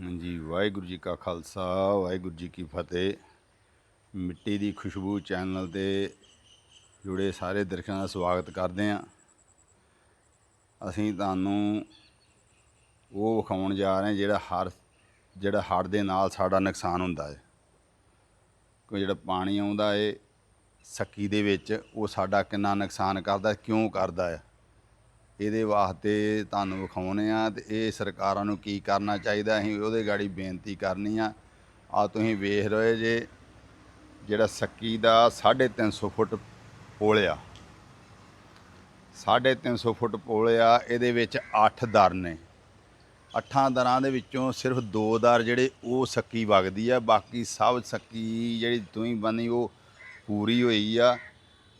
ਹਾਂਜੀ, ਵਾਹਿਗੁਰੂ ਜੀ ਕਾ ਖਾਲਸਾ, ਵਾਹਿਗੁਰੂ ਜੀ ਕੀ ਫਤਿਹ। ਮਿੱਟੀ ਦੀ ਖੁਸ਼ਬੂ ਚੈਨਲ ਤੇ ਜੁੜੇ ਸਾਰੇ ਦਰਸ਼ਕਾਂ ਦਾ ਸਵਾਗਤ ਕਰਦੇ ਹਾਂ। ਅਸੀਂ ਤੁਹਾਨੂੰ ਉਹ ਵਿਖਾਉਣ ਜਾ ਰਹੇ ਹਾਂ ਜਿਹੜਾ ਹਰ, ਜਿਹੜਾ ਹੜ੍ਹ ਦੇ ਨਾਲ ਸਾਡਾ ਨੁਕਸਾਨ ਹੁੰਦਾ ਹੈ। ਕੋਈ ਜਿਹੜਾ ਪਾਣੀ ਆਉਂਦਾ ਏ ਸੱਕੀ ਦੇ ਵਿੱਚ, ਉਹ ਸਾਡਾ ਕਿੰਨਾ ਨੁਕਸਾਨ ਕਰਦਾ ਕਿਉਂ ਕਰਦਾ ਹੈ? ਇਹਦੇ ਵਾਸਤੇ ਤੁਹਾਨੂੰ ਵਿਖਾਉਣੇ ਆ ਤੇ ਇਹ ਸਰਕਾਰਾਂ ਨੂੰ ਕੀ ਕਰਨਾ ਚਾਹੀਦਾ, ਅਸੀਂ ਉਹਦੇ ਗਾੜੀ ਬੇਨਤੀ ਕਰਨੀ ਆ। ਆ ਤੁਸੀਂ ਵੇਖ ਰਹੇ ਜੇ, ਜਿਹੜਾ ਸੱਕੀ ਦਾ 350 ਫੁੱਟ ਪੁਲ ਆ। 350 ਫੁੱਟ ਪੁਲ ਆ, ਇਹਦੇ ਵਿੱਚ 8 ਦਰ ਨੇ। ਅੱਠਾਂ ਦਰਾਂ ਦੇ ਵਿੱਚੋਂ ਸਿਰਫ ਦੋ ਦਰ ਜਿਹੜੇ ਉਹ ਸੱਕੀ ਵਗਦੀ ਆ, ਬਾਕੀ ਸਭ ਸੱਕੀ ਜਿਹੜੀ ਤੁਸੀਂ ਬਣੀ ਉਹ ਪੂਰੀ ਹੋਈ ਆ।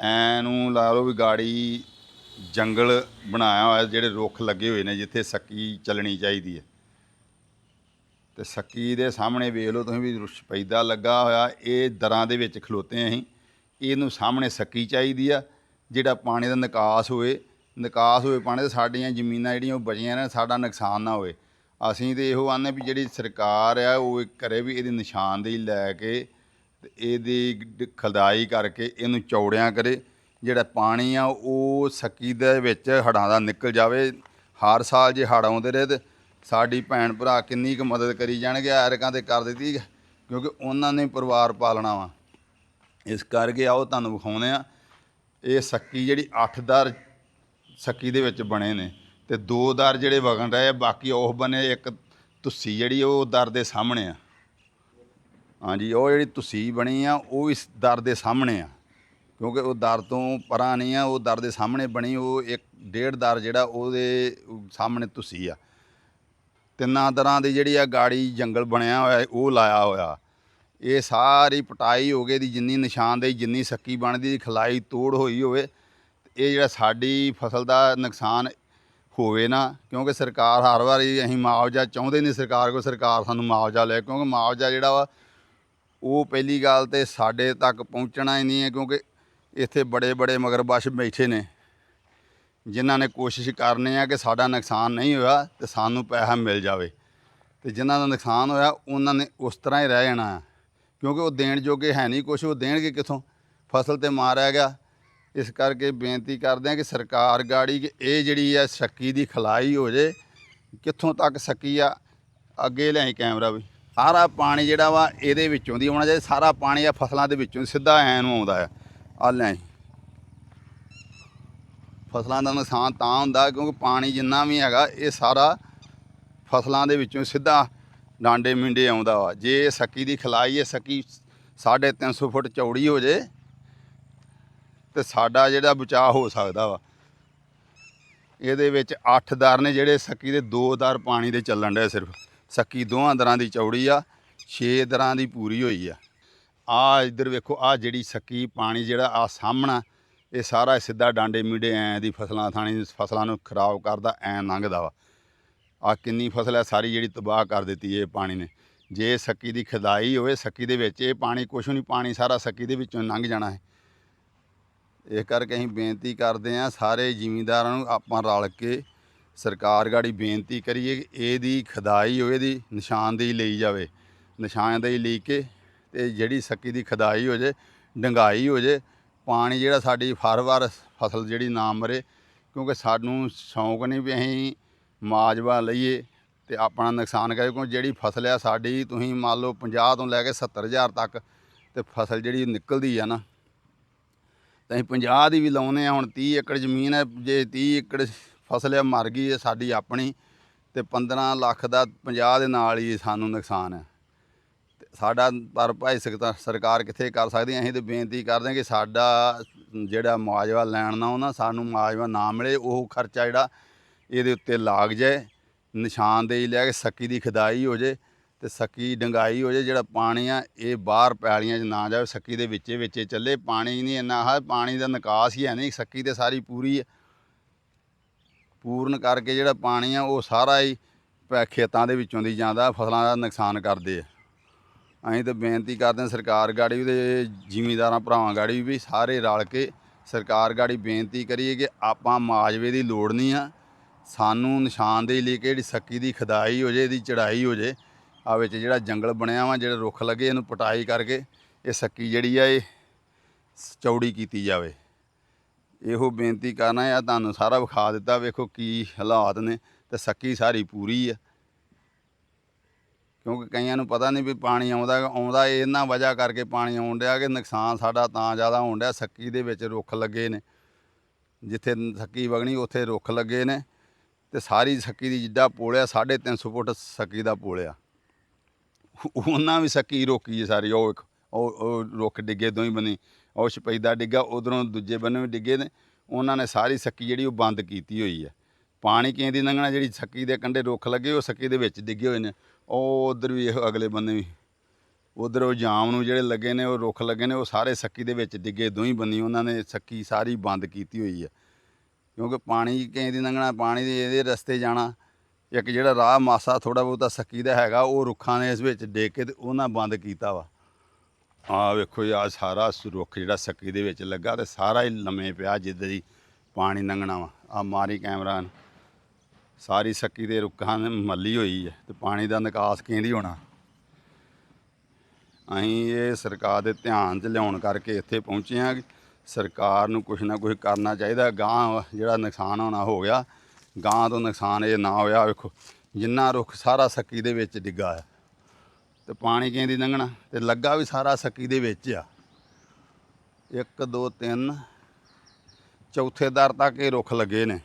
ਐ ਨੂੰ ਲਾ ਲਓ ਵੀ ਗਾੜੀ ਜੰਗਲ ਬਣਾਇਆ ਹੋਇਆ ਜਿਹੜੇ ਰੁੱਖ ਲੱਗੇ ਹੋਏ ਨੇ ਜਿੱਥੇ ਸੱਕੀ ਚੱਲਣੀ ਚਾਹੀਦੀ ਹੈ। ਤੇ ਸੱਕੀ ਦੇ ਸਾਹਮਣੇ ਵੇਖ ਲਓ ਤੁਸੀਂ ਵੀ ਰੁਸ਼ਪੈਦਾ ਲੱਗਾ ਹੋਇਆ, ਇਹ ਦਰਾਂ ਦੇ ਵਿੱਚ ਖਲੋਤੇ ਅਸੀਂ। ਇਹਨੂੰ ਸਾਹਮਣੇ ਸੱਕੀ ਚਾਹੀਦੀ ਆ, ਜਿਹੜਾ ਪਾਣੀ ਦਾ ਨਿਕਾਸ ਹੋਏ ਨਿਕਾਸ ਹੋਏ ਪਾਣੀ ਤੇ ਸਾਡੀਆਂ ਜ਼ਮੀਨਾਂ ਜਿਹੜੀਆਂ ਉਹ ਬਚੀਆਂ ਰਹਿਣ, ਸਾਡਾ ਨੁਕਸਾਨ ਨਾ ਹੋਵੇ। ਅਸੀਂ ਤੇ ਇਹੋ ਆਨੇ ਵੀ ਜਿਹੜੀ ਸਰਕਾਰ ਆ, ਉਹ ਇਹ ਕਰੇ ਵੀ ਇਹਦੀ ਨਿਸ਼ਾਨਦੇਹੀ ਲੈ ਕੇ ਤੇ ਇਹਦੀ ਡ- ਕਰਕੇ ਇਹਨੂੰ ਚੌੜਿਆਂ ਕਰੇ। ਜਿਹੜਾ ਪਾਣੀ ਆ, ਉਹ ਸਕੀ ਦੇ ਵਿੱਚ ਹੜਾਂ ਦਾ ਨਿਕਲ ਜਾਵੇ। ਹਰ ਸਾਲ ਜੇ ਹੜ੍ਹ ਆਉਂਦੇ ਰਹੇ ਤੇ ਸਾਡੀ ਭੈਣ ਭਰਾ ਕਿੰਨੀ ਕੁ ਮਦਦ ਕਰੀ ਜਾਣਗੇ, ਐਰਕਾਂ ਤੇ ਕਰ ਦਿੱਤੀ, ਕਿਉਂਕਿ ਉਹਨਾਂ ਨੇ ਪਰਿਵਾਰ ਪਾਲਣਾ ਵਾ। ਇਸ ਕਰਕੇ ਆਓ ਤੁਹਾਨੂੰ ਵਿਖਾਉਂਦੇ ਆ ਇਹ ਸੱਕੀ ਜਿਹੜੀ 8 ਦਰ ਸੱਕੀ ਦੇ ਵਿੱਚ ਬਣੇ ਨੇ ਤੇ ਦੋ ਦਰ ਜਿਹੜੇ ਵਗਣ ਰਹੇ ਬਾਕੀ ਉਹ ਬਨੇ ਇੱਕ ਤੁਸੀ ਜਿਹੜੀ ਉਹ ਦਰ ਦੇ ਸਾਹਮਣੇ ਆ। ਹਾਂਜੀ, ਉਹ ਜਿਹੜੀ ਤੁਸੀ ਬਣੀ ਆ, ਉਹ ਇਸ ਦਰ ਦੇ ਸਾਹਮਣੇ ਆ। ਕਿਉਂਕਿ ਉਹ ਦਰ ਤੋਂ ਪਰਾਂ ਨਹੀਂ ਆ, ਉਹ ਦਰ ਦੇ ਸਾਹਮਣੇ ਬਣੀ, ਉਹ ਇੱਕ ਡੇਢ ਦਰ ਜਿਹੜਾ ਉਹਦੇ ਸਾਹਮਣੇ ਤੁਸੀ ਆ। ਤਿੰਨਾਂ ਦਰਾਂ ਦੀ ਜਿਹੜੀ ਆ ਗਾੜੀ ਜੰਗਲ ਬਣਿਆ ਹੋਇਆ, ਉਹ ਲਾਇਆ ਹੋਇਆ। ਇਹ ਸਾਰੀ ਪਟਾਈ ਹੋ ਗਈ ਦੀ ਜਿੰਨੀ ਨਿਸ਼ਾਨਦੇਹੀ ਜਿੰਨੀ ਸੱਕੀ ਬਣਦੀ, ਖਲਾਈ ਤੋੜ ਹੋਈ ਹੋਵੇ, ਇਹ ਜਿਹੜਾ ਸਾਡੀ ਫਸਲ ਦਾ ਨੁਕਸਾਨ ਹੋਵੇ ਨਾ, ਕਿਉਂਕਿ ਸਰਕਾਰ ਹਰ ਵਾਰੀ ਅਸੀਂ ਮੁਆਵਜ਼ਾ ਚਾਹੁੰਦੇ ਨਹੀਂ ਸਰਕਾਰ ਕੋਲ, ਸਰਕਾਰ ਸਾਨੂੰ ਮੁਆਵਜ਼ਾ ਲੈ, ਕਿਉਂਕਿ ਮੁਆਵਜ਼ਾ ਜਿਹੜਾ ਵਾ, ਉਹ ਪਹਿਲੀ ਗੱਲ ਤੇ ਸਾਡੇ ਤੱਕ ਪਹੁੰਚਣਾ ਹੀ ਨਹੀਂ ਹੈ, ਕਿਉਂਕਿ ਇੱਥੇ ਬੜੇ ਬੜੇ ਮਗਰਬਸ਼ ਬੈਠੇ ਨੇ, ਜਿਨ੍ਹਾਂ ਨੇ ਕੋਸ਼ਿਸ਼ ਕਰਨੀ ਆ ਕਿ ਸਾਡਾ ਨੁਕਸਾਨ ਨਹੀਂ ਹੋਇਆ ਤੇ ਸਾਨੂੰ ਪੈਸਾ ਮਿਲ ਜਾਵੇ। ਤੇ ਜਿਨ੍ਹਾਂ ਦਾ ਨੁਕਸਾਨ ਹੋਇਆ, ਉਹਨਾਂ ਨੇ ਉਸ ਤਰ੍ਹਾਂ ਹੀ ਰਹਿ ਜਾਣਾ ਆ। ਕਿਉਂਕਿ ਉਹ ਦੇਣ ਜੋਗੇ ਹੈ ਨਹੀਂ ਕੁਛ, ਉਹ ਦੇਣਗੇ ਕਿੱਥੋਂ? ਫਸਲ ਤੇ ਮਾਰਿਆ ਗਿਆ। ਇਸ ਕਰਕੇ ਬੇਨਤੀ ਕਰਦੇ ਆ ਕਿ ਸਰਕਾਰ ਗਾੜੀ ਕਿ ਇਹ ਜਿਹੜੀ ਆ ਸੱਕੀ ਦੀ ਖਲਾਈ ਹੋ ਜੇ, ਕਿੱਥੋਂ ਤੱਕ ਸੱਕੀ ਆ, ਅੱਗੇ ਲਿਆਈ ਕੈਮਰਾ ਵੀ। ਸਾਰਾ ਪਾਣੀ ਜਿਹੜਾ ਵਾ, ਇਹਦੇ ਵਿੱਚੋਂ ਦੀ ਆਉਣਾ ਚਾਹੀਦਾ, ਸਾਰਾ ਪਾਣੀ ਆ ਫਸਲਾਂ ਦੇ ਵਿੱਚੋਂ, ਸਿੱਧਾ ਐਨ ਨੂੰ ਆਉਂਦਾ ਆ। ਆ ਲੈ ਫਸਲਾਂ ਦਾ ਨੁਕਸਾਨ ਤਾਂ ਹੁੰਦਾ ਕਿਉਂਕਿ ਪਾਣੀ ਜਿੰਨਾ ਵੀ ਹੈਗਾ, ਇਹ ਸਾਰਾ ਫਸਲਾਂ ਦੇ ਵਿੱਚੋਂ ਸਿੱਧਾ ਡਾਂਡੇ ਮਿੰਡੇ ਆਉਂਦਾ ਵਾ। ਜੇ ਇਹ ਸੱਕੀ ਦੀ ਖਲਾਈ ਹੈ ਸੱਕੀ 350 ਫੁੱਟ ਚੌੜੀ ਹੋ ਜੇ ਤੇ ਸਾਡਾ ਜਿਹੜਾ ਬਚਾਅ ਹੋ ਸਕਦਾ ਵਾ। ਇਹਦੇ ਵਿੱਚ 8 ਦਰ ਨੇ ਜਿਹੜੇ ਸੱਕੀ ਦੇ 2 ਦਰ ਪਾਣੀ ਦੇ ਚੱਲਣ ਡਿਆ ਸਿਰਫ। ਸੱਕੀ ਦੋਹਾਂ ਦਰਾਂ ਦੀ ਚੌੜੀ ਆ 6 ਦਰਾਂ ਦੀ ਪੂਰੀ ਹੋਈ ਆ। ਆ ਇੱਧਰ ਵੇਖੋ ਆ ਜਿਹੜੀ ਸੱਕੀ ਪਾਣੀ ਜਿਹੜਾ ਆ ਸਾਹਮਣਾ, ਇਹ ਸਾਰਾ ਸਿੱਧਾ ਡਾਂਡੇ ਮੀਡੇ ਐ ਦੀ ਫਸਲਾਂ, ਥਾਣੀ ਫਸਲਾਂ ਨੂੰ ਖਰਾਬ ਕਰਦਾ, ਐ ਲੰਘਦਾ ਵਾ। ਆ ਕਿੰਨੀ ਫਸਲ ਹੈ, ਸਾਰੀ ਜਿਹੜੀ ਤਬਾਹ ਕਰ ਦਿੱਤੀ ਇਹ ਪਾਣੀ ਨੇ। ਜੇ ਸੱਕੀ ਦੀ ਖਦਾਈ ਹੋਵੇ, ਸੱਕੀ ਦੇ ਵਿੱਚ ਇਹ ਪਾਣੀ ਕੁਛ ਨਹੀਂ, ਪਾਣੀ ਸਾਰਾ ਸੱਕੀ ਦੇ ਵਿੱਚੋਂ ਲੰਘ ਜਾਣਾ ਹੈ। ਇਸ ਕਰਕੇ ਅਸੀਂ ਬੇਨਤੀ ਕਰਦੇ ਹਾਂ, ਸਾਰੇ ਜ਼ਿਮੀਂਦਾਰਾਂ ਨੂੰ ਆਪਾਂ ਰਲ ਕੇ ਸਰਕਾਰ ਗਾੜੀ ਬੇਨਤੀ ਕਰੀਏ ਕਿ ਇਹਦੀ ਖਦਾਈ ਹੋਵੇ, ਇਹਦੀ ਨਿਸ਼ਾਨਦੇਹੀ ਲਈ ਜਾਵੇ। ਨਿਸ਼ਾਨਦੇਹੀ ਲਈ ਕੇ ਤੇ ਜਿਹੜੀ ਸੱਕੀ ਦੀ ਖਦਾਈ ਹੋ ਜੇ, ਡੰਗਾਈ ਹੋ ਜੇ, ਪਾਣੀ ਜਿਹੜਾ ਸਾਡੀ ਹਰ ਵਾਰ ਫਸਲ ਜਿਹੜੀ ਨਾ ਮਰੇ, ਕਿਉਂਕਿ ਸਾਨੂੰ ਸ਼ੌਂਕ ਨਹੀਂ ਵੀ ਅਸੀਂ ਮਾਜਵਾ ਲਈਏ ਤੇ ਆਪਣਾ ਨੁਕਸਾਨ ਕਰੇ ਕਿਉਂਕਿ ਜਿਹੜੀ ਫਸਲ ਆ ਸਾਡੀ, ਤੁਸੀਂ ਮੰਨ ਲਓ 50 ਤੋਂ ਲੈ ਕੇ 70000 ਤੱਕ ਤੇ ਫਸਲ ਜਿਹੜੀ ਨਿਕਲਦੀ ਆ ਨਾ, ਤਾਂ ਅਸੀਂ 50 ਦੀ ਵੀ ਲਾਉਨੇ ਆ ਹੁਣ 30 ਏਕੜ ਜ਼ਮੀਨ ਹੈ ਜੇ 30 ਏਕੜ ਫਸਲ ਆ, ਮਰ ਗਈ ਹੈ ਸਾਡੀ ਆਪਣੀ, ਤੇ 15 ਲੱਖ ਦਾ 50 ਦੇ ਨਾਲ ਹੀ ਸਾਨੂੰ ਨੁਕਸਾਨ ਹੈ ਤੇ ਸਾਡਾ ਭਰਪਾਈ ਸਕਦਾ ਸਰਕਾਰ ਕਿੱਥੇ ਕਰ ਸਕਦੀ ਅਸੀਂ ਤੇ ਬੇਨਤੀ ਕਰਦੇ ਹਾਂ ਕਿ ਸਾਡਾ ਜਿਹੜਾ ਮੁਆਵਜ਼ਾ ਲੈਣ ਨਾ ਉਹਨਾਂ ਸਾਨੂੰ ਮੁਆਵਜ਼ਾ ਨਾ ਮਿਲੇ, ਉਹ ਖਰਚਾ ਜਿਹੜਾ ਇਹਦੇ ਉੱਤੇ ਲਾਗ ਜਾਏ, ਨਿਸ਼ਾਨਦੇਹੀ ਲੈ ਕੇ ਸੱਕੀ ਦੀ ਖਦਾਈ ਹੋ ਜੇ ਤੇ ਸੱਕੀ ਡੰਗਾਈ ਹੋ ਜੇ, ਜਿਹੜਾ ਪਾਣੀ ਆ, ਇਹ ਬਾਹਰ ਪੈਲੀਆਂ 'ਚ ਨਾ ਜਾਵੇ, ਸੱਕੀ ਦੇ ਵਿੱਚੇ ਵਿੱਚੇ ਚੱਲੇ, ਪਾਣੀ ਨਹੀਂ ਇੰਨਾ ਹੈ, ਪਾਣੀ ਦਾ ਨਿਕਾਸ ਹੀ ਹੈ ਨਹੀਂ, ਸੱਕੀ ਤੇ ਸਾਰੀ ਪੂਰੀ ਹੈ। ਪੂਰਨ ਕਰਕੇ ਜਿਹੜਾ ਪਾਣੀ ਆ, ਉਹ ਸਾਰਾ ਹੀ ਪੈ- ਖੇਤਾਂ ਦੇ ਵਿੱਚੋਂ ਦੀ ਜਾਂਦਾ, ਫਸਲਾਂ ਦਾ ਨੁਕਸਾਨ ਕਰਦੇ ਆ। ਅਸੀਂ ਤਾਂ ਬੇਨਤੀ ਕਰਦੇ ਹਾਂ ਸਰਕਾਰ ਗਾੜੀ ਵੀ ਤੇ ਜ਼ਿਮੀਂਦਾਰਾਂ ਭਰਾਵਾਂ ਗਾੜੀ ਵੀ ਸਾਰੇ ਰਲ ਕੇ ਸਰਕਾਰ ਗਾੜੀ ਬੇਨਤੀ ਕਰੀਏ ਕਿ ਆਪਾਂ ਮਾਜਵੇ ਦੀ ਲੋੜ ਨਹੀਂ ਆ। ਸਾਨੂੰ ਨਿਸ਼ਾਨਦੇਹੀ ਲਈ ਕਿ ਜਿਹੜੀ ਸੱਕੀ ਦੀ ਖਦਾਈ ਹੋ ਜੇ, ਇਹਦੀ ਚੜਾਈ ਹੋ ਜੇ ਆ ਵਿੱਚ ਜਿਹੜਾ ਜੰਗਲ ਬਣਿਆ ਵਾ, ਜਿਹੜੇ ਰੁੱਖ ਲੱਗੇ, ਇਹਨੂੰ ਪਟਾਈ ਕਰਕੇ ਇਹ ਸੱਕੀ ਜਿਹੜੀ ਆ, ਇਹ ਚੌੜੀ ਕੀਤੀ ਜਾਵੇ। ਇਹੋ ਬੇਨਤੀ ਕਰਨਾ ਆ, ਤੁਹਾਨੂੰ ਸਾਰਾ ਵਿਖਾ ਦਿੱਤਾ, ਵੇਖੋ ਕੀ ਹਾਲਾਤ ਨੇ, ਤੇ ਸੱਕੀ ਸਾਰੀ ਪੂਰੀ ਆ। ਕਿਉਂਕਿ ਕਈਆਂ ਨੂੰ ਪਤਾ ਨਹੀਂ ਵੀ ਪਾਣੀ ਆਉਂਦਾ ਆਉਂਦਾ ਇਹਨਾਂ ਵਜ੍ਹਾ ਕਰਕੇ ਪਾਣੀ ਆਉਣ ਡਿਆ ਕਿ ਨੁਕਸਾਨ ਸਾਡਾ ਤਾਂ ਜ਼ਿਆਦਾ ਹੋਣ ਡਿਆ, ਸੱਕੀ ਦੇ ਵਿੱਚ ਰੁੱਖ ਲੱਗੇ ਨੇ। ਜਿੱਥੇ ਸੱਕੀ ਵਗਣੀ, ਉੱਥੇ ਰੁੱਖ ਲੱਗੇ ਨੇ ਤੇ ਸਾਰੀ ਸੱਕੀ ਦੀ ਜਿੱਡਾ ਪੁਲ ਆ 350 ਫੁੱਟ ਸੱਕੀ ਦਾ ਪੁਲ ਆ। ਉਹਨਾਂ ਵੀ ਸੱਕੀ ਰੋਕੀ ਹੈ ਸਾਰੀ, ਉਹ ਇੱਕ, ਉਹ ਰੁੱਖ ਡਿੱਗੇ ਦੋਈ ਬਨੇ, ਉਹ ਸ਼ਪੈਦਾ ਡਿੱਗਾ, ਉਧਰੋਂ ਦੂਜੇ ਬੰਨੇ ਵੀ ਡਿੱਗੇ ਨੇ। ਉਹਨਾਂ ਨੇ ਸਾਰੀ ਸੱਕੀ ਜਿਹੜੀ ਉਹ ਬੰਦ ਕੀਤੀ ਹੋਈ ਹੈ ਪਾਣੀ ਕਿਵੇਂ ਦੀ ਲੰਘਣਾ, ਜਿਹੜੀ ਸੱਕੀ ਦੇ ਕੰਢੇ ਰੁੱਖ ਲੱਗੇ, ਉਹ ਸੱਕੀ ਦੇ ਵਿੱਚ ਡਿੱਗੇ ਹੋਏ ਨੇ। ਉਹ ਉਧਰ ਵੀ ਇਹ ਅਗਲੇ ਬੰਨੇ ਵੀ। ਉਧਰ ਉਹ ਜਾਮ ਨੂੰ ਜਿਹੜੇ ਲੱਗੇ ਨੇ, ਉਹ ਰੁੱਖ ਲੱਗੇ ਨੇ, ਉਹ ਸਾਰੇ ਸੱਕੀ ਦੇ ਵਿੱਚ ਡਿੱਗੇ ਦੋਈ ਬੰਨੀ ਉਹਨਾਂ ਨੇ ਸੱਕੀ ਸਾਰੀ ਬੰਦ ਕੀਤੀ ਹੋਈ ਹੈ ਕਿਉਂਕਿ ਪਾਣੀ ਕਿਸੇ ਦੀ ਲੰਘਣਾ, ਪਾਣੀ ਦੇ ਇਹਦੇ ਰਸਤੇ ਜਾਣਾ, ਇੱਕ ਜਿਹੜਾ ਰਾਹ ਮਾਸਾ ਥੋੜਾ ਬਹੁਤਾ ਸੱਕੀ ਦਾ ਹੈਗਾ, ਉਹ ਰੁੱਖਾਂ ਨੇ ਇਸ ਵਿੱਚ ਡੇਕ ਕੇ ਤੇ ਉਹਨਾਂ ਬੰਦ ਕੀਤਾ ਵਾ। ਆ ਵੇਖੋ ਆ ਸਾਰਾ ਰੁੱਖ ਜਿਹੜਾ ਸੱਕੀ ਦੇ ਵਿੱਚ ਲੱਗਾ ਤੇ ਸਾਰਾ ਹੀ ਲੰਮੇ ਪਿਆ ਜਿੱਦਾਂ ਦੀ ਪਾਣੀ ਲੰਘਣਾ ਵਾ। ਆ ਮਾਰੀ ਕੈਮਰਾ ਸਾਰੀ ਸੱਕੀ ਦੇ ਰੁੱਖਾਂ ਨੇ ਮੱਲੀ ਹੋਈ ਹੈ ਤੇ ਪਾਣੀ ਦਾ ਨਿਕਾਸ ਕਿੰਦੀ ਹੋਣਾ? ਅਸੀਂ ਇਹ ਸਰਕਾਰ ਦੇ ਧਿਆਨ 'ਚ ਲਿਆਉਣ ਕਰਕੇ ਇੱਥੇ ਪਹੁੰਚੇ ਹਾਂ ਸਰਕਾਰ ਨੂੰ ਕੁਝ ਨਾ ਕੁਝ ਕਰਨਾ ਚਾਹੀਦਾ। ਗਾਂ ਜਿਹੜਾ ਨੁਕਸਾਨ ਹੋਣਾ ਹੋ ਗਿਆ ਗਾਂ ਤੋਂ ਨੁਕਸਾਨ ਇਹ ਨਾ ਹੋਇਆ। ਵੇਖੋ, ਜਿੰਨਾ ਰੁੱਖ ਸਾਰਾ ਸੱਕੀ ਦੇ ਵਿੱਚ ਡਿੱਗਾ ਹੈ ਤੇ ਪਾਣੀ ਕਹਿੰਦੀ ਲੰਘਣਾ? ਤੇ ਲੱਗਾ ਵੀ ਸਾਰਾ ਸੱਕੀ ਦੇ ਵਿੱਚ ਆ। 1 2 3 ਚੌਥੇ ਦਰ ਤੱਕ ਇਹ ਰੁੱਖ ਲੱਗੇ ਨੇ।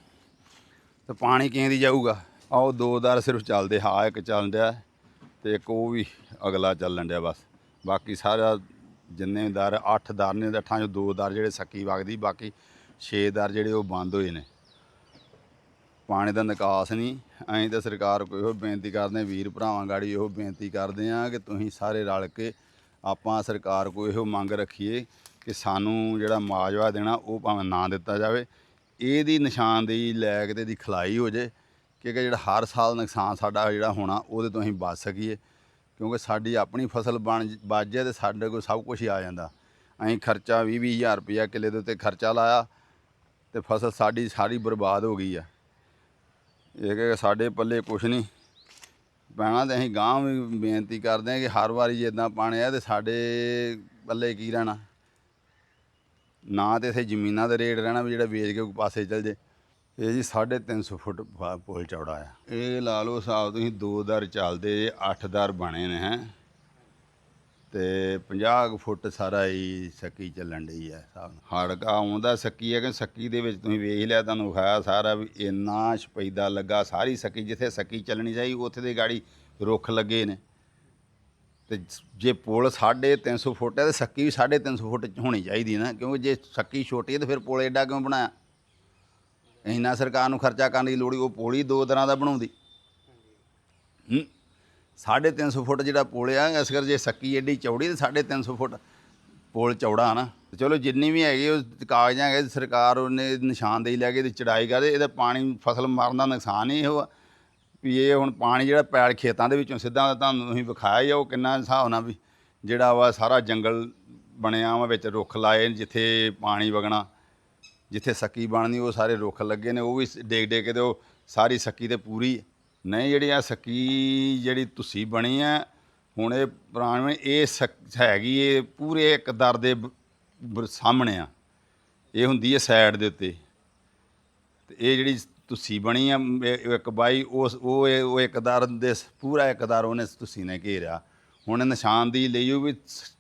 ਤੇ ਪਾਣੀ ਕਹਿੰਦੀ ਜਾਊਗਾ? ਆਹ ਦੋ ਦਰ ਸਿਰਫ ਚੱਲਦੇ ਹਾਂ ਇੱਕ ਚੱਲ ਰਿਹਾ ਤੇ ਇੱਕ ਉਹ ਵੀ ਅਗਲਾ ਚੱਲਣ ਡਿਆ ਬਸ। ਬਾਕੀ ਸਾਰਾ ਜਿੰਨੇ ਦਰ 8 ਦਰ ਨੇ ਤੇ ਅੱਠਾਂ ਚੋਂ ਦੋ ਦਰ ਜਿਹੜੇ ਸੱਕੀ ਵਗਦੀ, ਬਾਕੀ 6 ਦਰ ਜਿਹੜੇ ਉਹ ਬੰਦ ਹੋਏ ਨੇ। ਪਾਣੀ ਦਾ ਨਿਕਾਸ ਨਹੀਂ ਅਸੀਂ ਤਾਂ ਸਰਕਾਰ ਕੋਈ ਇਹੋ ਬੇਨਤੀ ਕਰਦੇ ਹਾਂ ਵੀਰ ਭਰਾਵਾਂ ਗਾੜੀ ਇਹੋ ਬੇਨਤੀ ਕਰਦੇ ਹਾਂ ਕਿ ਤੁਸੀਂ ਸਾਰੇ ਰਲ ਕੇ ਆਪਾਂ ਸਰਕਾਰ ਕੋਲ ਇਹੋ ਮੰਗ ਰੱਖੀਏ ਕਿ ਸਾਨੂੰ ਜਿਹੜਾ ਮਾਜਵਾ ਦੇਣਾ ਉਹ ਭਾਵੇਂ ਨਾ ਦਿੱਤਾ ਜਾਵੇ। ਇਹਦੀ ਨਿਸ਼ਾਨਦੇਹੀ ਲੈ ਕੇ ਤੇ ਇਹਦੀ ਖਲਾਈ ਹੋ ਜੇ, ਕਿ ਜਿਹੜਾ ਹਰ ਸਾਲ ਨੁਕਸਾਨ ਸਾਡਾ ਜਿਹੜਾ ਹੋਣਾ, ਉਹਦੇ ਤੋਂ ਅਸੀਂ ਬਚ ਸਕੀਏ। ਕਿਉਂਕਿ ਸਾਡੀ ਆਪਣੀ ਫਸਲ ਬਣ ਬਚ ਜਾਏ ਤੇ ਸਾਡੇ ਕੋਲ ਸਭ ਕੁਝ ਹੀ ਆ ਜਾਂਦਾ। ਅਸੀਂ ਖਰਚਾ 20 ਵੀਹ ਹਜ਼ਾਰ ਰੁਪਇਆ ਕਿੱਲੇ ਦੇ ਉੱਤੇ ਖਰਚਾ ਲਾਇਆ ਤੇ ਫਸਲ ਸਾਡੀ, ਸਾਰੀ ਬਰਬਾਦ ਹੋ ਗਈ ਆ। ਇਹ ਕਿ ਸਾਡੇ ਪੱਲੇ ਕੁਛ ਨਹੀਂ। ਪੈਣਾ ਤੇ ਅਸੀਂ ਗਾਂ ਵੀ ਬੇਨਤੀ ਕਰਦੇ ਹਾਂ ਕਿ ਹਰ ਵਾਰੀ ਜੇ ਇਦਾਂ ਪਾਣੀ ਆ ਤੇ ਸਾਡੇ ਪੱਲੇ ਕੀ ਰਹਿਣਾ। ਨਾ ਤੇ ਇਥੇ ਜ਼ਮੀਨਾਂ ਦਾ ਰੇਟ ਰਹਿਣਾ ਵੀ ਜਿਹੜਾ ਵੇਚ ਕੇ ਪਾਸੇ ਚੱਲ ਜੇ। ਇਹ ਜੀ 350 ਫੁੱਟ ਪੁਲ ਚੌੜਾ ਆ। ਇਹ ਲਾ ਲਓ ਹਿਸਾਬ ਤੁਸੀਂ ਦੋ ਦਰ ਚੱਲਦੇ ਜੇ 8 ਦਰ ਬਣੇ ਨੇ ਹੈ। ਤੇ 50 ਕੁ ਫੁੱਟ ਸਾਰਾ ਹੀ ਸੱਕੀ ਚੱਲਣ ਡਈ ਹੈ ਹਿਸਾਬ ਹੜਕਾ ਆਉਣ ਦਾ ਸੱਕੀ ਹੈ ਕਿ ਸੱਕੀ ਦੇ ਵਿੱਚ ਤੁਸੀਂ ਵੇਖ ਲਿਆ ਤੁਹਾਨੂੰ ਵਿਖਾਇਆ ਸਾਰਾ ਵੀ ਇੰਨਾ ਸ਼ਪੈਦਾ ਲੱਗਾ, ਸਾਰੀ ਸੱਕੀ ਜਿੱਥੇ ਸੱਕੀ ਚੱਲਣੀ ਚਾਹੀ ਉੱਥੇ ਦੇ ਗਾੜੀ ਰੁੱਖ ਲੱਗੇ ਨੇ। ਤੇ ਜੇ ਪੁਲ 350 ਫੁੱਟ ਹੈ ਤੇ ਸੱਕੀ ਵੀ 350 ਫੁੱਟ ਹੋਣੀ ਚਾਹੀਦੀ ਨਾ, ਕਿਉਂਕਿ ਜੇ ਸੱਕੀ ਛੋਟੀ ਹੈ ਤੇ ਫਿਰ ਪੁਲ ਐਡਾ ਕਿਉਂ ਬਣਾਇਆ? ਇੰਨਾ ਸਰਕਾਰ ਨੂੰ ਖਰਚਾ ਕਰਨ ਦੀ ਲੋੜ ਹੀ ਉਹ ਪੁਲ ਹੀ ਦੋ ਤਰ੍ਹਾਂ ਦਾ ਬਣਾਉਂਦੀ। ਹੂੰ 350 ਫੁੱਟ ਜਿਹੜਾ ਪੁਲ ਆ, ਇਸ ਕਰ ਜੇ ਸੱਕੀ ਐਡੀ ਚੌੜੀ ਤੇ 350 ਫੁੱਟ ਪੁਲ ਚੌੜਾ ਨਾ। ਚਲੋ ਜਿੰਨੀ ਵੀ ਹੈਗੀ, ਉਹ ਕਾਗਜ਼ਾਂ ਹੈਗੇ, ਸਰਕਾਰ ਉਹਨੇ ਨਿਸ਼ਾਨਦੇਹੀ ਲੈ ਕੇ ਇਹਦੀ ਚੜਾਈ ਕਰਦੇ ਇਹਦਾ ਪਾਣੀ ਫਸਲ ਮਾਰਨ ਦਾ ਨੁਕਸਾਨ ਹੀ ਇਹੋ ਆ। ਵੀ ਇਹ ਹੁਣ ਪਾਣੀ ਜਿਹੜਾ ਪੈੜ ਖੇਤਾਂ ਦੇ ਵਿੱਚੋਂ ਸਿੱਧਾ ਤੁਹਾਨੂੰ ਤੁਸੀਂ ਵਿਖਾਇਆ ਹੀ ਆ, ਉਹ ਕਿੰਨਾ ਹਿਸਾਬ ਨਾਲ ਵੀ ਜਿਹੜਾ ਵਾ ਸਾਰਾ ਜੰਗਲ ਬਣਿਆ ਵਾ, ਵਿੱਚ ਰੁੱਖ ਲਾਏ ਜਿੱਥੇ ਪਾਣੀ ਵਗਣਾ, ਜਿੱਥੇ ਸੱਕੀ ਬਣਨੀ, ਉਹ ਸਾਰੇ ਰੁੱਖ ਲੱਗੇ ਨੇ, ਉਹ ਵੀ ਡੇਗ ਡੇਗ ਕੇ ਤੇ ਉਹ ਸਾਰੀ ਸੱਕੀ ਤੇ ਪੂਰੀ। ਨਹੀਂ, ਜਿਹੜੀ ਆ ਸੱਕੀ ਜਿਹੜੀ ਤੁਸੀਂ ਬਣੀ ਆ, ਹੁਣ ਇਹ ਪੁਰਾਣੇ ਇਹ ਸੱਕ- ਹੈਗੀ, ਇਹ ਪੂਰੇ ਇੱਕ ਦਰ ਦੇ ਸਾਹਮਣੇ ਆ। ਇਹ ਹੁੰਦੀ ਹੈ ਸਾਈਡ ਦੇ ਉੱਤੇ। ਤੇ ਇਹ ਜਿਹੜੀ ਤੁਸੀਂ ਬਣੀ ਆ, ਇਹ ਇੱਕ ਬਾਈ, ਉਸ, ਉਹ ਇਹ- ਉਹ ਇੱਕ ਦਰ ਦੇ ਸ- ਪੂਰਾ ਇੱਕ ਉਹਨੇ ਤੁਸੀਂ ਨੇ ਘੇਰਿਆ। ਹੁਣ ਨਿਸ਼ਾਨਦੇਹੀ ਲਈ ਉਹ ਵੀ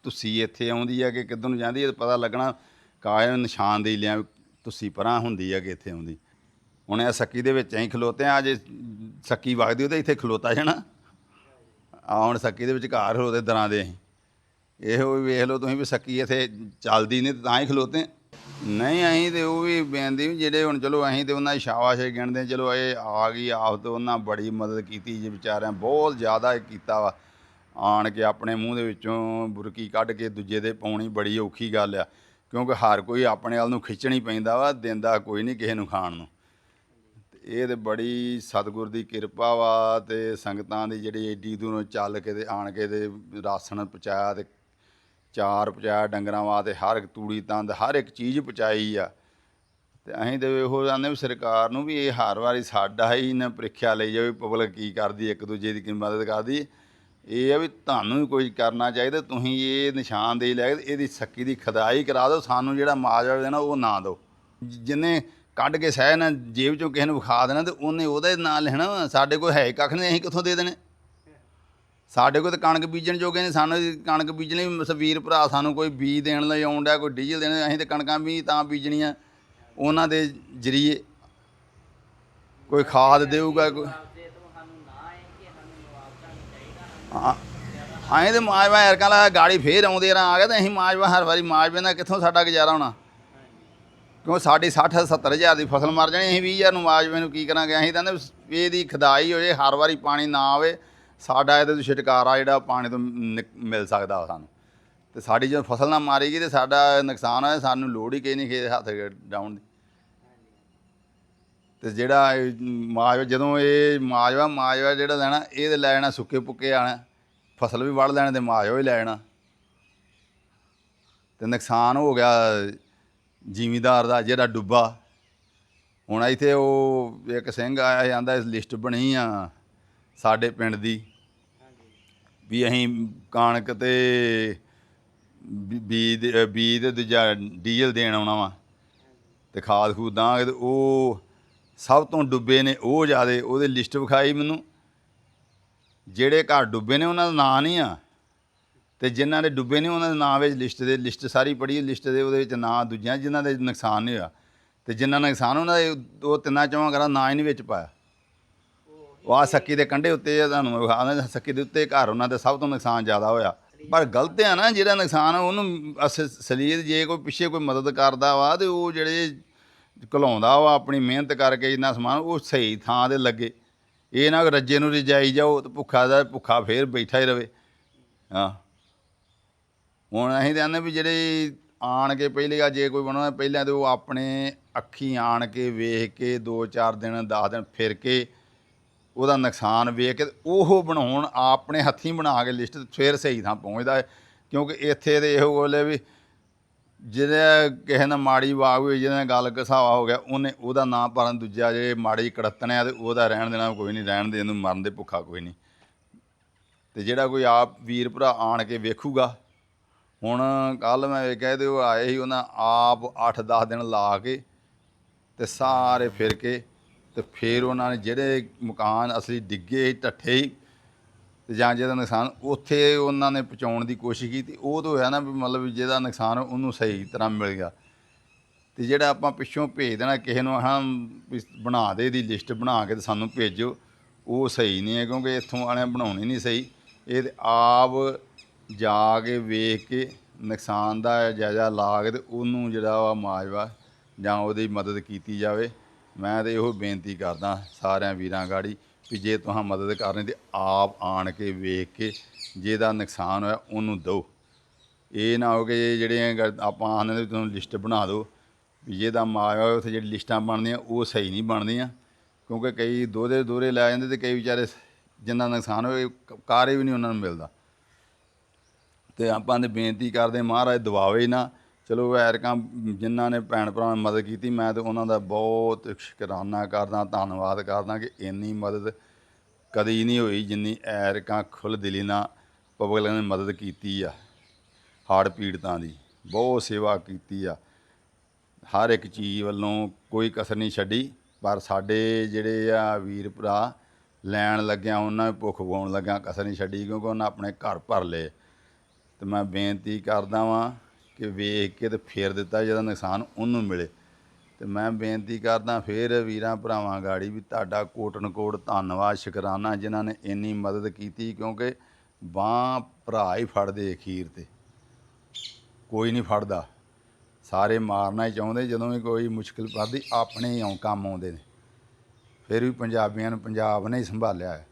ਤੁਸੀਂ ਇੱਥੇ ਆਉਂਦੀ ਆ ਕਿ ਕਿੱਧਰ ਨੂੰ ਜਾਂਦੀ ਹੈ ਪਤਾ ਲੱਗਣਾ ਕਾਇਮ ਨਿਸ਼ਾਨਦੇਹੀ ਲਿਆ, ਤੁਸੀਂ ਪਰਾਂ ਹੁੰਦੀ ਆ ਕਿ ਇੱਥੇ ਆਉਂਦੀ। ਹੁਣ ਇਹ ਸੱਕੀ ਦੇ ਵਿੱਚ ਐਂ ਖਲੋਤੇ ਆ, ਜੇ ਸੱਕੀ ਵਗਦੀ ਉਹ ਤਾਂ ਇੱਥੇ ਖਲੋਤਾ ਜਾਣਾ। ਆ ਹੁਣ ਸੱਕੀ ਦੇ ਵਿੱਚ ਘਰ ਖਲੋਤੇ ਦਰਾਂ ਦੇ ਅਸੀਂ। ਇਹੋ ਵੀ ਵੇਖ ਲਓ ਤੁਸੀਂ ਵੀ ਸੱਕੀ ਇੱਥੇ ਚੱਲਦੀ ਨਹੀਂ, ਤਾਂ ਹੀ ਖਲੋਤੇ। ਨਹੀਂ, ਅਸੀਂ ਤੇ ਉਹ ਵੀ ਬੇਨਤੀ ਵੀ ਜਿਹੜੇ ਹੁਣ ਚਲੋ ਅਸੀਂ ਤੇ ਉਹਨਾਂ ਦੀ ਸ਼ਾਬਾਸ਼ ਗਿਣਦੇ ਚਲੋ ਇਹ ਆ ਗਈ, ਆਪ ਤੇ ਉਹਨਾਂ ਬੜੀ ਮਦਦ ਕੀਤੀ ਜੀ ਵਿਚਾਰਿਆਂ ਬਹੁਤ ਜ਼ਿਆਦਾ ਇਹ ਕੀਤਾ ਵਾ। ਆਣ ਕੇ ਆਪਣੇ ਮੂੰਹ ਦੇ ਵਿੱਚੋਂ ਬੁਰਕੀ ਕੱਢ ਕੇ ਦੂਜੇ ਦੇ ਪਾਉਣੀ ਬੜੀ ਔਖੀ ਗੱਲ ਆ, ਕਿਉਂਕਿ ਹਰ ਕੋਈ ਆਪਣੇ ਵੱਲ ਨੂੰ ਖਿੱਚਣੀ ਪੈਂਦਾ ਵਾ, ਦਿੰਦਾ ਕੋਈ ਨਹੀਂ ਕਿਸੇ ਨੂੰ ਖਾਣ ਨੂੰ। ਤੇ ਇਹ ਤੇ ਬੜੀ ਸਤਿਗੁਰ ਦੀ ਕਿਰਪਾ ਵਾ ਤੇ ਸੰਗਤਾਂ ਦੀ ਜਿਹੜੀ ਏਡੀ ਦੂਰੋਂ ਚੱਲ ਕੇ ਤੇ ਆਣ ਕੇ ਤੇ ਰਾਸ਼ਨ ਪਹੁੰਚਾਇਆ ਤੇ ਚਾਰ ਪਚਾਇਆ ਡੰਗਰਾਂ ਵਾਸਤੇ ਹਰ ਇੱਕ ਤੂੜੀ ਤੰਦ, ਹਰ ਇੱਕ ਚੀਜ਼ ਪਹੁੰਚਾਈ ਆ। ਤੇ ਅਸੀਂ ਤੇ ਇਹੋ ਜਾਂਦੇ ਵੀ ਸਰਕਾਰ ਨੂੰ ਵੀ ਇਹ ਹਰ ਵਾਰੀ ਸਾਡਾ ਹੀ ਨਾ ਪ੍ਰੀਖਿਆ ਲਈ ਜਾਵੇ, ਪਬਲਿਕ ਕੀ ਕਰਦੀ, ਇੱਕ ਦੂਜੇ ਦੀ ਕੀ ਮਦਦ ਕਰਦੀ। ਇਹ ਆ ਵੀ ਤੁਹਾਨੂੰ ਵੀ ਕੋਈ ਕਰਨਾ ਚਾਹੀਦਾ, ਤੁਸੀਂ ਇਹ ਨਿਸ਼ਾਨਦੇਹੀ ਲੈ ਕੇ ਇਹਦੀ ਸੱਕੀ ਦੀ ਖਦਾਈ ਕਰਾ ਦਿਓ, ਸਾਨੂੰ ਜਿਹੜਾ ਮਾਜਵਾ ਦੇਣਾ ਉਹ ਨਾ ਦਿਓ। ਜਿੰਨੇ ਕੱਢ ਕੇ ਸਹਿ ਨਾ, ਜੇਬ ਚੋਂ ਕਿਸੇ ਨੂੰ ਵਿਖਾ ਦੇਣਾ ਤੇ ਉਹਨੇ ਉਹਦਾ ਹੀ ਨਾਂ ਲੈਣਾ ਵਾ। ਸਾਡੇ ਕੋਲ ਹੈ ਕੱਖ ਨਹੀਂ, ਅਸੀਂ ਕਿੱਥੋਂ ਦੇ ਦੇਣੇ? ਸਾਡੇ ਕੋਲ ਤਾਂ ਕਣਕ ਬੀਜਣ ਜੋਗੇ ਨੇ, ਸਾਨੂੰ ਕਣਕ ਬੀਜਣੀ ਵੀ ਵੀਰ ਭਰਾ ਸਾਨੂੰ ਕੋਈ ਬੀਜ ਦੇਣ ਲਈ ਆਉਂਦਾ ਕੋਈ ਡੀਜ਼ਲ ਦੇਣ, ਅਸੀਂ ਤਾਂ ਕਣਕਾਂ ਵੀ ਤਾਂ ਬੀਜਣੀਆਂ। ਉਹਨਾਂ ਦੇ ਜਰੀਏ ਕੋਈ ਖਾਦ ਦੇਊਗਾ, ਕੋਈ ਮੁਆਵਜ਼ੇ ਤੋਂ ਸਾਨੂੰ ਨਾ ਹੈ। ਕਿ ਹਾਂ ਐਂ ਤੇ ਮਾਜਵਾ ਐਰਕਾਂ ਲਾ ਗਾੜੀ ਫੇਰ ਆਉਂਦੇ ਰਾਂ, ਆ ਗਿਆ ਤਾਂ ਅਸੀਂ ਮਾਜਵਾ ਹਰ ਵਾਰੀ ਮਾਜਵੇ ਨਾਲ ਕਿੱਥੋਂ ਸਾਡਾ ਗੁਜ਼ਾਰਾ ਹੋਣਾ? ਕਿਉਂ ਸਾਡੀ 60 70 ਹਜ਼ਾਰ ਦੀ ਫਸਲ ਮਰ ਜਾਣੀ, ਅਸੀਂ 20 ਹਜ਼ਾਰ ਨੂੰ ਮਾਜਵੇ ਨੂੰ ਕੀ ਕਰਾਂਗੇ? ਅਸੀਂ ਤਾਂ ਕਹਿੰਦੇ ਇਹਦੀ ਖਦਾਈ ਹੋ ਜੇ, ਹਰ ਵਾਰੀ ਪਾਣੀ ਨਾ ਆਵੇ ਸਾਡਾ ਇਹਦੇ ਤੋਂ ਛੁਟਕਾਰਾ ਜਿਹੜਾ ਪਾਣੀ ਤੋਂ ਨਿਕ- ਮਿਲ ਸਕਦਾ ਸਾਨੂੰ। ਤੇ ਸਾਡੀ ਜਦੋਂ ਫਸਲ ਨਾ ਮਾਰੀ ਗਈ ਤੇ ਸਾਡਾ ਨੁਕਸਾਨ ਹੋਇਆ, ਸਾਨੂੰ ਲੋੜ ਹੀ ਕਿਸੇ ਨਹੀਂ ਖੇ ਹੱਥ ਡਾਉਣ ਦੀ। ਤੇ ਜਿਹੜਾ ਇਹ ਮਾਜਵਾ, ਜਦੋਂ ਇਹ ਮਾਜਵਾ ਮਾਜਵਾ ਜਿਹੜਾ ਲੈਣਾ, ਇਹ ਤੇ ਲੈ ਜਾਣਾ ਸੁੱਕੇ ਪੁੱਕੇ ਆਣਾ ਫਸਲ ਵੀ ਵੜ ਲੈਣਾ ਤੇ ਮਾਜਵਾ ਹੀ ਲੈ ਜਾਣਾ। ਤੇ ਨੁਕਸਾਨ ਹੋ ਗਿਆ ਜ਼ਿਮੀਦਾਰ ਦਾ ਜਿਹੜਾ ਡੁੱਬਾ। ਹੁਣ ਇੱਥੇ ਉਹ ਇੱਕ ਸਿੰਘ ਆਇਆ ਜਾਂਦਾ ਇਸ ਲਿਸਟ ਬਣੀ ਆ। ਸਾਡੇ ਪਿੰਡ ਦੀ ਵੀ ਅਸੀਂ ਕਣਕ ਤੇ ਬੀ- ਬੀਜ ਦੇ- ਬੀਜ ਤੇ ਦੂਜਾ ਡੀਜ਼ਲ ਦੇਣ ਆਉਣਾ ਵਾ ਤੇ ਖਾਦ ਖੂਦ ਦਾਂਗੇ ਤੇ ਉਹ ਸਭ ਤੋਂ ਡੁੱਬੇ ਨੇ ਉਹ ਜਿਆਦੇ, ਉਹਦੇ ਲਿਸਟ ਵਿਖਾਈ ਮੈਨੂੰ। ਜਿਹੜੇ ਘਰ ਡੁੱਬੇ ਨੇ ਉਹਨਾਂ ਦਾ ਨਾਂ ਨਹੀਂ ਆ ਤੇ ਜਿਨ੍ਹਾਂ ਦੇ ਡੁੱਬੇ ਨੇ ਉਹਨਾਂ ਦੇ ਨਾਂ ਵਿੱਚ ਲਿਸਟ ਦੇ, ਲਿਸਟ ਸਾਰੀ ਪੜ੍ਹੀ ਲਿਸਟ ਦੇ ਉਹਦੇ ਵਿੱਚ ਨਾਂ ਦੂਜਿਆਂ ਜਿਨ੍ਹਾਂ ਦੇ ਨੁਕਸਾਨ ਨਹੀਂ ਹੋਇਆ। ਤੇ ਜਿਨ੍ਹਾਂ ਦਾ ਨੁਕਸਾਨ ਉਹਨਾਂ ਦੇ, ਉਹ ਤਿੰਨਾਂ ਚੌਵਾਂ ਕਰਾ ਨਾਂ ਹੀ ਨਹੀਂ ਵਿੱਚ ਪਾਇਆ। ਉਹ ਆ ਸੱਕੀ ਦੇ ਕੰਢੇ ਉੱਤੇ ਆ, ਤੁਹਾਨੂੰ ਮੈਂ ਵਿਖਾ ਸੱਕੀ ਦੇ ਉੱਤੇ ਘਰ ਉਹਨਾਂ ਦਾ ਸਭ ਤੋਂ ਨੁਕਸਾਨ ਜ਼ਿਆਦਾ ਹੋਇਆ। ਪਰ ਗਲਤ ਆ ਨਾ, ਜਿਹੜਾ ਨੁਕਸਾਨ ਉਹਨੂੰ ਅਸ- ਸਲੀਦ ਜੇ ਕੋਈ ਪਿੱਛੇ ਕੋਈ ਮਦਦ ਕਰਦਾ ਵਾ, ਤੇ ਉਹ ਜਿਹੜੇ ਘਲਾਉਂਦਾ ਵਾ, ਆਪਣੀ ਮਿਹਨਤ ਕਰਕੇ ਇੰਨਾ ਸਮਾਨ, ਉਹ ਸਹੀ ਥਾਂ ਤੇ ਲੱਗੇ। ਇਹ ਨਾ ਰੱਜੇ ਨੂੰ ਰਜਾਈ ਜਾਓ, ਤੇ ਭੁੱਖਾ ਦਾ ਭੁੱਖਾ ਫੇਰ ਬੈਠਾ ਹੀ ਰਵੇ। ਹਾਂ। ਹੁਣ ਅਸੀਂ ਕਹਿੰਦੇ ਵੀ ਜਿਹੜੇ ਆਣ ਕੇ ਪਹਿਲੇ ਆ, ਜੇ ਕੋਈ ਬਣਾਉਣਾ ਪਹਿਲਾਂ ਤੇ ਉਹ ਆਪਣੇ ਅੱਖੀ ਆਣ ਕੇ ਵੇਖ ਕੇ 2-4 ਦਿਨ 10 ਦਿਨ ਫਿਰ ਕੇ ਉਹਦਾ ਨੁਕਸਾਨ ਵੇਖ ਕੇ ਉਹ ਬਣਾਉਣ ਆਪਣੇ ਹੱਥੀਂ ਬਣਾ ਕੇ ਲਿਸਟ ਫਿਰ ਸਹੀ ਥਾਂ ਪਹੁੰਚਦਾ ਹੈ। ਕਿਉਂਕਿ ਇੱਥੇ ਤੇ ਇਹੋ ਗੋਲੇ ਵੀ ਜਿਹਦੇ ਕਿਸੇ ਨਾਲ ਮਾੜੀ ਵਾਗ ਹੋਈ, ਜਿਹਦੇ ਨਾਲ ਗੱਲ ਘਸਾਵਾ ਹੋ ਗਿਆ, ਉਹਨੇ ਉਹਦਾ ਨਾਂ ਭਰਨ ਦੂਜਾ ਜੇ ਮਾੜੀ ਕੜਤਣਿਆ ਤੇ ਉਹਦਾ ਰਹਿਣ ਦੇਣਾ ਕੋਈ ਨਹੀਂ, ਰਹਿਣ ਦੇ ਇਹਨੂੰ ਮਰਨ ਦੇ ਭੁੱਖਾ ਕੋਈ ਨਹੀਂ। ਤੇ ਜਿਹੜਾ ਕੋਈ ਆਪ ਵੀਰ ਭਰਾ ਆਣ ਕੇ ਵੇਖੂਗਾ, ਹੁਣ ਕੱਲ ਮੈਂ ਵੇਖਿਆ ਤੇ ਉਹ ਆਏ ਸੀ, ਉਹਨਾਂ ਆਪ 8-10 ਦਿਨ ਲਾ ਕੇ ਤੇ ਸਾਰੇ ਫਿਰ ਕੇ ਤੇ ਫਿਰ ਉਹਨਾਂ ਨੇ ਜਿਹੜੇ ਮਕਾਨ ਅਸਲੀ ਡਿੱਗੇ ਸੀ, ਢੱਠੇ ਸੀ ਤੇ ਜਾਂ ਜਿਹਦਾ ਨੁਕਸਾਨ ਉੱਥੇ ਉਹਨਾਂ ਨੇ ਪਹੁੰਚਾਉਣ ਦੀ ਕੋਸ਼ਿਸ਼ ਕੀਤੀ। ਉਹ ਤਾਂ ਹੋਇਆ ਨਾ ਵੀ ਮਤਲਬ ਜਿਹਦਾ ਨੁਕਸਾਨ ਉਹਨੂੰ ਸਹੀ ਤਰ੍ਹਾਂ ਮਿਲ ਗਿਆ। ਤੇ ਜਿਹੜਾ ਆਪਾਂ ਪਿੱਛੋਂ ਭੇਜ ਦੇਣਾ ਕਿਸੇ ਨੂੰ ਹਾਂ ਬਣਾ ਦੇ ਇਹਦੀ ਲਿਸਟ ਬਣਾ ਕੇ ਤੇ ਸਾਨੂੰ ਭੇਜੋ ਉਹ ਸਹੀ ਨਹੀਂ ਹੈ ਕਿਉਂਕਿ ਇੱਥੋਂ ਵਾਲਿਆਂ ਬਣਾਉਣੀ ਨਹੀਂ ਸਹੀ। ਇਹ ਆਪ ਜਾ ਕੇ ਵੇਖ ਕੇ ਨੁਕਸਾਨ ਦਾ ਜਾਇਜ਼ਾ ਲਾ ਕੇ ਤੇ ਉਹਨੂੰ ਜਿਹੜਾ ਵਾ ਮਾਜਵਾ ਜਾਂ ਉਹਦੀ ਮਦਦ ਕੀਤੀ ਜਾਵੇ। ਮੈਂ ਤੇ ਇਹੋ ਬੇਨਤੀ ਕਰਦਾ ਸਾਰਿਆਂ ਵੀਰਾਂ ਗਾੜੀ ਵੀ ਜੇ ਤੁਸੀਂ ਮਦਦ ਕਰਨੀ ਤੇ ਆਪ ਆਣ ਕੇ ਵੇਖ ਕੇ ਜਿਹਦਾ ਨੁਕਸਾਨ ਹੋਇਆ ਉਹਨੂੰ ਦਿਓ। ਇਹ ਨਾ ਹੋ ਕਿ ਜਿਹੜੇ ਆਪਾਂ ਆਨੇ ਵੀ ਤੁਹਾਨੂੰ ਲਿਸਟ ਬਣਾ ਦਿਓ, ਵੀ ਜਿਹਦਾ ਮਾਇਆ ਹੋਇਆ ਉੱਥੇ ਜਿਹੜੀ ਲਿਸਟਾਂ ਬਣਦੀਆਂ ਉਹ ਸਹੀ ਨਹੀਂ ਬਣਦੀਆਂ, ਕਿਉਂਕਿ ਕਈ ਦੋਹਰੇ ਦੋਹਰੇ ਲੈ ਜਾਂਦੇ ਤੇ ਕਈ ਵਿਚਾਰੇ ਜਿੰਨਾ ਨੁਕਸਾਨ ਹੋਏ ਕ- ਕਾਰੇ ਵੀ ਨਹੀਂ ਉਹਨਾਂ ਨੂੰ ਮਿਲਦਾ। ਤੇ ਆਪਾਂ ਨੇ ਬੇਨਤੀ ਕਰਦੇ ਮਹਾਰਾਜ ਦਵਾਵੇ ਨਾ ਚਲੋ ਐਰਕਾਂ ਜਿਨ੍ਹਾਂ ਨੇ ਭੈਣ ਭਰਾਵਾਂ ਨੇ ਮਦਦ ਕੀਤੀ, ਮੈਂ ਤੇ ਉਹਨਾਂ ਦਾ ਬਹੁਤ ਸ਼ੁਕਰਾਨਾ ਕਰਦਾ, ਧੰਨਵਾਦ ਕਰਦਾ ਕਿ ਇੰਨੀ ਮਦਦ ਕਦੀ ਨਹੀਂ ਹੋਈ ਜਿੰਨੀ ਐਰਕਾਂ ਖੁੱਲ੍ਹ ਦਿਲੀ ਨਾਲ ਪਬਲਿਕ ਨੇ ਮਦਦ ਕੀਤੀ ਆ ਹੜ੍ਹ ਪੀੜਤਾਂ ਦੀ, ਬਹੁਤ ਸੇਵਾ ਕੀਤੀ ਆ। ਹਰ ਇੱਕ ਚੀਜ਼ ਵੱਲੋਂ ਕੋਈ ਕਸਰ ਨਹੀਂ ਛੱਡੀ, ਪਰ ਸਾਡੇ ਜਿਹੜੇ ਆ ਵੀਰ ਭਰਾ ਲੈਣ ਲੱਗਿਆ, ਉਹਨਾਂ ਨੂੰ ਭੁੱਖ ਪਾਉਣ ਲੱਗਿਆ ਕਸਰ ਨਹੀਂ ਛੱਡੀ ਕਿਉਂਕਿ ਉਹਨਾਂ ਆਪਣੇ ਘਰ ਭਰ ਲਏ। ਤੇ ਮੈਂ ਬੇਨਤੀ ਕਰਦਾ ਵਾਂ ਕਿ ਵੇਖ ਕੇ ਤੇ ਫੇਰ ਦਿੱਤਾ ਜਿਹਦਾ ਨੁਕਸਾਨ ਉਹਨੂੰ ਮਿਲੇ। ਤੇ ਮੈਂ ਬੇਨਤੀ ਕਰਦਾ ਫੇਰ ਵੀਰਾਂ ਭਰਾਵਾਂ ਗਾੜੀ ਵੀ ਤੁਹਾਡਾ ਕੋਟਨ ਕੋਟ ਧੰਨਵਾਦ, ਸ਼ੁਕਰਾਨਾ ਜਿਨ੍ਹਾਂ ਨੇ ਇੰਨੀ ਮਦਦ ਕੀਤੀ ਕਿਉਂਕਿ ਬਾਹ ਭਰਾ ਹੀ ਫੜਦੇ ਅਖੀਰ ਤੇ। ਕੋਈ ਨਹੀਂ ਫੜਦਾ। ਸਾਰੇ ਮਾਰਨਾ ਹੀ ਚਾਹੁੰਦੇ ਜਦੋਂ ਵੀ ਕੋਈ ਮੁਸ਼ਕਿਲ ਪੜਦੀ ਆਪਣੇ ਹੀ ਆਉਂ ਕੰਮ ਆਉਂਦੇ ਨੇ। ਫਿਰ ਵੀ ਪੰਜਾਬੀਆਂ ਨੂੰ ਪੰਜਾਬ ਨੇ ਹੀ ਸੰਭਾਲਿਆ ਹੈ।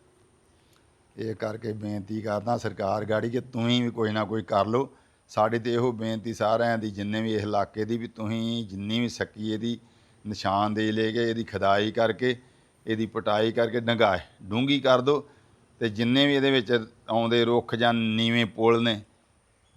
ਇਹ ਕਰਕੇ ਬੇਨਤੀ ਕਰਦਾ ਸਰਕਾਰ ਗਾੜੀ ਕਿ ਤੁਸੀਂ ਵੀ ਕੋਈ ਨਾ ਕੋਈ ਕਰ ਲਓ। ਸਾਡੀ ਤੇ ਇਹੋ ਬੇਨਤੀ ਸਾਰਿਆਂ ਦੀ, ਜਿੰਨੇ ਵੀ ਇਸ ਇਲਾਕੇ ਦੀ ਵੀ ਤੁਸੀਂ, ਜਿੰਨੀ ਵੀ ਸਕੀ ਇਹਦੀ ਨਿਸ਼ਾਨਦੇਹੀ ਲੈ ਕੇ, ਇਹਦੀ ਖਦਾਈ ਕਰਕੇ, ਇਹਦੀ ਪਟਾਈ ਕਰਕੇ ਡੰਗਾਏ। ਡੂੰਗੀ ਕਰ ਦਿਓ ਤੇ ਜਿੰਨੇ ਵੀ ਇਹਦੇ ਵਿੱਚ ਆਉਂਦੇ ਰੁੱਖ ਜਾਂ ਨੀਵੇਂ ਪੁਲ ਨੇ,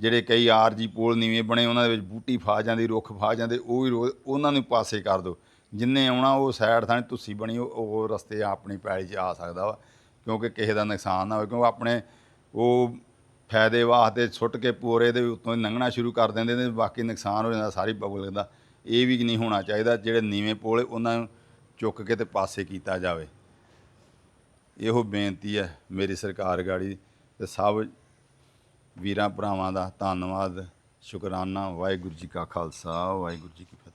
ਜਿਹੜੇ ਕਈ ਆਰਜੀ ਪੁਲ ਨੀਵੇਂ ਬਣੇ, ਉਹਨਾਂ ਦੇ ਵਿੱਚ ਬੂਟੀ ਫਾ ਜਾਂਦੀ, ਰੁੱਖ ਫਾ ਜਾਂਦੇ, ਉਹ ਵੀ ਰੋ- ਉਹਨਾਂ ਨੂੰ ਪਾਸੇ ਕਰ ਦਿਓ। ਜਿੰਨੇ ਆਉਣਾ, ਉਹ ਸਾਈਡ ਥਾਂ ਤੁਸੀਂ ਬਣੀ ਉਹ- ਉਹ ਰਸਤੇ ਆਪਣੀ ਪੈਲੀ 'ਚ ਆ ਸਕਦਾ ਵਾ, ਕਿਉਂਕਿ ਕਿਸੇ ਦਾ ਨੁਕਸਾਨ ਨਾ ਹੋਵੇ, ਕਿਉਂਕਿ ਆਪਣੇ ਉਹ ਫਾਇਦੇ ਵਾਸਤੇ ਸੁੱਟ ਕੇ ਪੂਰੇ ਦੇ ਉੱਤੋਂ ਲੰਘਣਾ ਸ਼ੁਰੂ ਕਰ ਦਿੰਦੇ ਨੇ, ਬਾਕੀ ਨੁਕਸਾਨ ਹੋ ਜਾਂਦਾ, ਸਾਰੀ ਪਬਲਿਕ ਦਾ। ਇਹ ਵੀ ਨਹੀਂ ਹੋਣਾ ਚਾਹੀਦਾ, ਜਿਹੜੇ ਨੀਵੇਂ ਪੁਲ ਉਹਨਾਂ ਨੂੰ ਚੁੱਕ ਕੇ ਤੇ ਪਾਸੇ ਕੀਤਾ ਜਾਵੇ। ਇਹੋ ਬੇਨਤੀ ਹੈ ਮੇਰੀ ਸਰਕਾਰ ਗਾੜੀ ਤੇ ਸਭ ਵੀਰਾਂ, ਭਰਾਵਾਂ ਦਾ ਧੰਨਵਾਦ, ਸ਼ੁਕਰਾਨਾ, ਵਾਹਿਗੁਰੂ ਜੀ ਕਾ ਖਾਲਸਾ, ਵਾਹਿਗੁਰੂ ਜੀ ਕੀ ਫਤਿਹ।